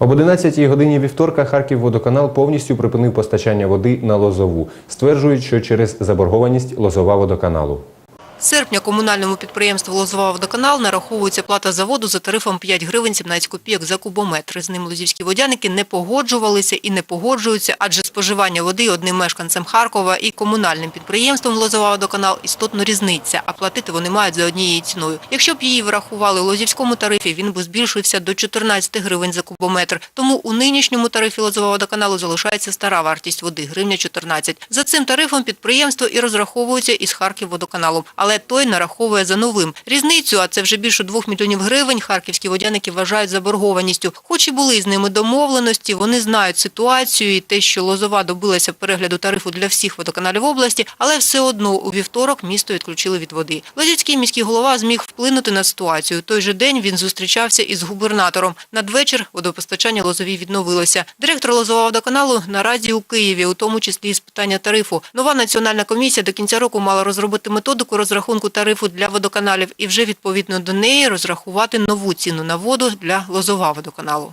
Об 11 годині вівторка Харківводоканал повністю припинив постачання води на Лозову. Стверджують, що через заборгованість Лозова водоканалу. Серпня комунальному підприємству «Лозова водоканал» нараховується плата за воду за тарифом 5 гривень 17 копійок за кубометр. З ним лозівські водяники не погоджувалися і не погоджуються, адже споживання води одним мешканцем Харкова і комунальним підприємством «Лозова водоканал» істотно різниця, а платити вони мають за однією ціною. Якщо б її врахували у лозівському тарифі, він би збільшився до 14 гривень за кубометр. Тому у нинішньому тарифі «Лозова водоканалу» залишається стара вартість води – гривня 14. За цим тарифом підприємство і розраховується із Харків Харківводоканалом, але той нараховує за новим. Різницю, а це вже більше 2 мільйонів гривень, харківські водяники вважають заборгованістю. Хоч і були з ними домовленості, вони знають ситуацію і те, що Лозова добилася перегляду тарифу для всіх водоканалів області, але все одно у вівторок місто відключили від води. Лозівський міський голова зміг вплинути на ситуацію. Той же день він зустрічався із губернатором. Надвечір водопостачання Лозовій відновилося. Директор Лозового водоканалу наразі у Києві, у тому числі із питання тарифу. Нова національна комісія до кінця року мала розробити методику розрахунку тарифу для водоканалів і вже відповідно до неї розрахувати нову ціну на воду для Лозова водоканалу.